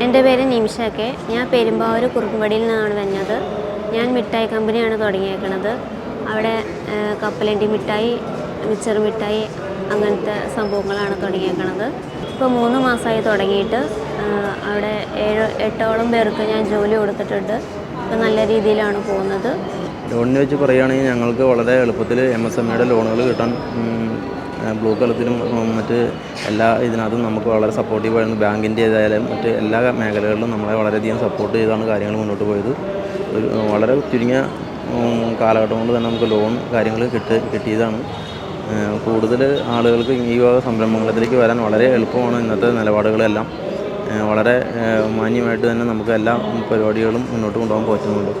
നിമിഷ K ഞാൻ പെരുമ്പാവൂർ കുറുക്കുപടിയിൽ നിന്നാണ് വന്നത് ഞാൻ മിഠായി കമ്പനിയാണ് തുടങ്ങിയേക്കുന്നത് അവിടെ കപ്പലണ്ടി മിഠായി മിച്ചർ മിഠായി അങ്ങനത്തെ സംഭവങ്ങളാണ് തുടങ്ങിയേക്കുന്നത് ഇപ്പോൾ മൂന്ന് മാസമായി തുടങ്ങിയിട്ട് അവിടെ ഏഴ് എട്ടോളം പേർക്ക് ഞാൻ ജോലി കൊടുത്തിട്ടുണ്ട്. ഇപ്പോൾ നല്ല രീതിയിലാണ് പോകുന്നത്. ലോണിനെ വെച്ച് പറയുകയാണെങ്കിൽ ഞങ്ങൾക്ക് വളരെ എളുപ്പത്തിൽ എം എസ് എം ലോണുകൾ കിട്ടാൻ ബ്ലൂ കളത്തിലും മറ്റ് എല്ലാ ഇതിനകത്തും നമുക്ക് വളരെ സപ്പോർട്ടീവായിരുന്നു ബാങ്കിന്റെ ഏതായാലും മറ്റ് എല്ലാ മേഖലകളിലും നമ്മളെ വളരെയധികം സപ്പോർട്ട് ചെയ്താണ് കാര്യങ്ങൾ മുന്നോട്ട് പോയത്. ഒരു വളരെ ചുരുങ്ങിയ കാലഘട്ടം കൊണ്ട് തന്നെ നമുക്ക് ലോൺ കാര്യങ്ങൾ കിട്ടി കിട്ടിയതാണ്. കൂടുതൽ ആളുകൾക്ക് ഈ വക സംരംഭങ്ങളിലേക്ക് വരാൻ വളരെ എളുപ്പമാണ് ഇന്നത്തെ നിലപാടുകളെല്ലാം. വളരെ മാന്യമായിട്ട് തന്നെ നമുക്ക് എല്ലാ പരിപാടികളും മുന്നോട്ട് കൊണ്ടുപോകാൻ പറ്റുന്നുണ്ട്.